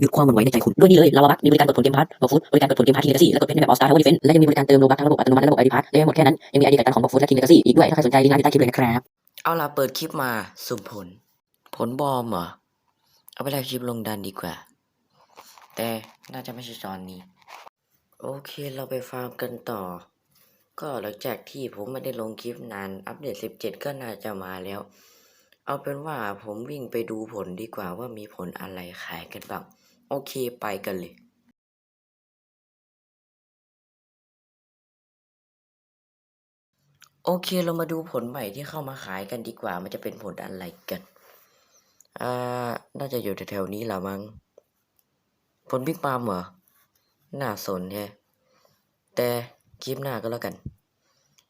หยุดความหวั่นไหวในใจคุณ ด้วยนี่เลยลาวาบัคมีบริการกดผลเกมพาร์ทบอกฟุตบริการกดผลเกมพาร์ททีเลกาซี่และกดเพชรในแบบออสตาร์ทาวเวอร์ดิเฟนและยังมีบริการเติมโลบัคทั้งระบบอัตโนมัติและระบบไอดีพาร์ทและยังหมดแค่นั้น ยังมีไอดีกักกันของบอกฟุตและทีเลกาซี่อีกด้วยถ้าใครสนใจลิงก์ใต้คลิปเลยนะครับเอาล่ะเปิดคลิปมาสุ่มผล ผลบอมเหรอเอาไปแลกคลิปลงดันดีกว่า แต่น่าจะไม่ใช่ตอนนี้ โอเคเราไปฟาร์มกันต่อ ก็หลังจากที่ผมไม่ได้ลงคลิปนานอัปเดต 17 ก็น่าจะมาแล้ว เอาเป็นว่าผมวิ่งไปดูผลดีกว่าว่ามีผลอะไรขายกันบ้าง โอเคไปกันเลยโอเคเรามาดูผลใหม่ที่เข้ามาขายกันดีกว่า มันจะเป็นผลอะไรกัน อ่า น่าจะอยู่แถวๆนี้แหละมั้งผลบิ๊กปาล์มเหรอ น่าสนแฮะ แต่คลิปหน้าก็แล้วกัน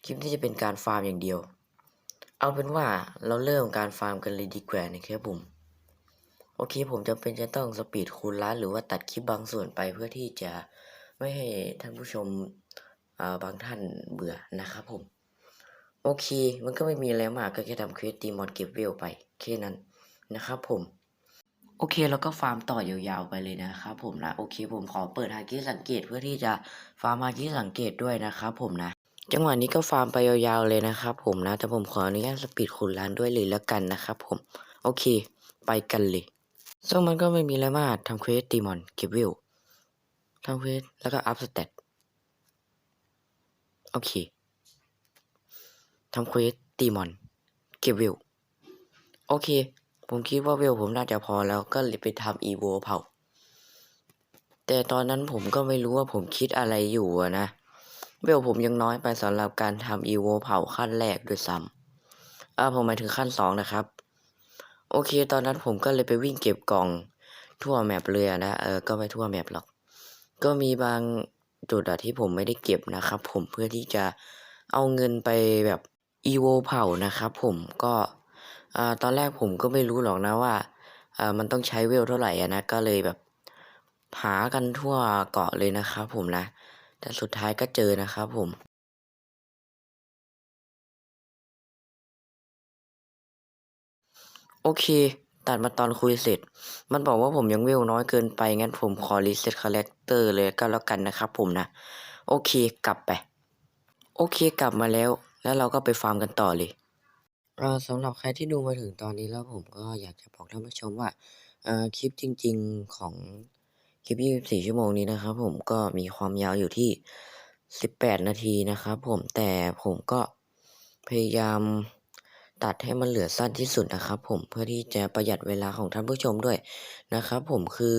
คลิปนี้จะเป็นการฟาร์มอย่างเดียว เอาเป็นว่าเราเริ่มการฟาร์มกันเลยดีกว่านะครับผม โอเคผมจำเป็นจะต้องสปีดคูณล้านหรือว่าตัดคลิปบางส่วนไปเพื่อที่จะไม่ให้ท่านผู้ชมาบางท่านเบื่อนะครับผม โอเค มันก็ไม่มีอะไรมากก็แค่ทำเควสตีมอนเก็บเวลไปแค่นั้นนะครับผมโอเคแล้วก็ฟาร์มต่อยาวๆไปเลยนะครับผมนะโอเค ผมขอเปิดฮากิสังเกตเพื่อที่จะฟาร์มฮากิสังเกตด้วยนะครับผมนะ จังหวะนี้ก็ฟาร์มไปยาวๆเลยนะครับผมนะแต่ผมขออนุญาตสปีดคูณล้านด้วยเลยแล้วกันนะครับผม โอเค ไปกันเลย ซึ่งมันก็ไม่มีอะไรมากทำเควสตีมอนเก็บวิวทำเควสแล้วก็อัพสเตตโอเคทำเควสตีมอน เก็บวิวโอเค ผมคิดว่าวิวผมน่าจะพอแล้วก็เลยไปทำอีโวเผา แต่ตอนนั้นผมก็ไม่รู้ว่าผมคิดอะไรอยู่อะนะเวลผมยังน้อยไปสำหรับการทำอีโวเผาขั้นแรกด้วยซ้ำอ่าผมหมายถึงขั้นสองนะครับ โอเค ตอนนั้นผมก็เลยไปวิ่งเก็บกล่องทั่วแมปเลยนะเออก็ไม่ทั่วแมปหรอก ก็มีบางจุดอะที่ผมไม่ได้เก็บนะครับ ผมเพื่อที่จะเอาเงินไปแบบอีโวเผานะครับผมก็ตอนแรกผมก็ไม่รู้หรอกนะว่ามันต้องใช้เวลเท่าไหร่นะก็เลยแบบหากันทั่วเกาะเลยนะครับผมนะ แต่สุดท้ายก็เจอนะครับผม โอเค ตัดมาตอนคุยเสร็จ มันบอกว่าผมยังเวลน้อยเกินไป งั้นผมขอรีเซ็ตคาแรคเตอร์เลยก็แล้วกันนะครับผมนะ โอเคกลับไป โอเคกลับมาแล้ว แล้วเราก็ไปฟาร์มกันต่อเลยเออสำหรับใครที่ดูมาถึงตอนนี้แล้วผมก็อยากจะบอกท่านผู้ชมว่าเออคลิปจริง ๆของคลิป 24 ชั่วโมงนี้นะครับ ผมก็มีความยาวอยู่ที่ 18 นาทีนะครับ ผมแต่ผมก็พยายาม ตัดให้มันเหลือสั้นที่สุดนะครับ ผมเพื่อที่จะประหยัดเวลาของท่านผู้ชมด้วยนะครับ ผมคือ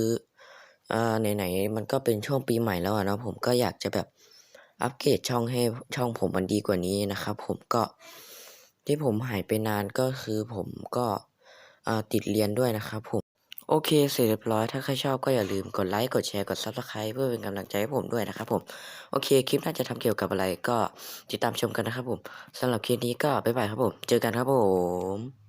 อ่าไหนๆมันก็เป็นช่วงปีใหม่แล้วนะผมก็อยากจะแบบอัปเกรดช่องให้ช่องผมมันดีกว่านี้นะครับ ผมก็ที่ผมหายไปนานก็คือผมก็อ่าติดเรียนด้วยนะครับผม โอเคเสร็จเรียบร้อยถ้าใครชอบก็อย่าลืมกดไลค์กดแชร์กดซับสไคร b e เพื่อเป็นกำลังใจให้ผมด้วยนะครับผมโอเคคลิปน่าจะทำเกี่ยวกับอะไรก็ติดตามชมกันนะครับผมสำหรับคลิปนี้ก็บ๊ายบายครับผม เจอกันครับผม